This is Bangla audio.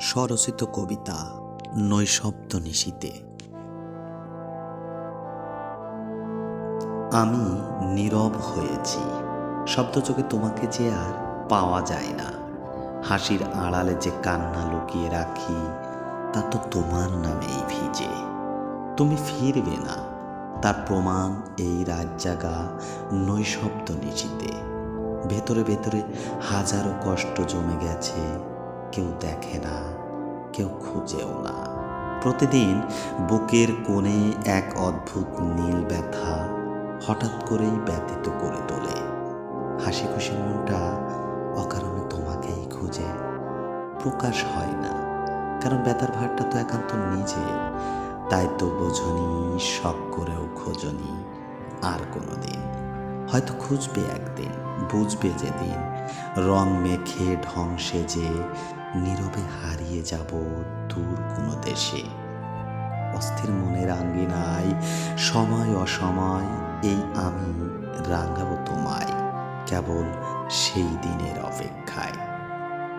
স্বরচিত কবিতা নৈশব্দ নিশীতে আমি নীরব হয়েছি। শব্দ চোখে তোমাকে যে আর পাওয়া যায় না। হাসির আড়ালে যে কান্না লুকিয়ে রাখি, তা তো তোমার নামেই ভিজে। তুমি ফিরবে না। তার প্রমাণ এই রাত জাগা নৈশব্দ নিশীতে ভেতরে ভেতরে হাজারো কষ্ট জমে গেছে। কেউ দেখে না, কেউ খুঁজেও না। প্রতিদিন বুকের কোণে এক অদ্ভুত নীল ব্যথা হঠাৎ করেই ব্যতীত করে তোলে। হাসি খুশি মনটা অকারণে তোমাকেই খুঁজে। প্রকাশ হয় না, কারণ ব্যথার ভারটা তো একান্ত নিজে। তাই তো বোঝনি, শখ করেও খোঁজনি আর কোনো দিন হয়তো খুঁজবে একদিন, বুঝবে যেদিন। রং মেখে ঢং সেজে নীরবে হারিয়ে যাব দূর কোনো দেশে। অস্থির মনের আঙ্গিনায়, সময় অসময়, এই আমি রাঙাবো তোমায়, কেবল সেই দিনের অপেক্ষায়।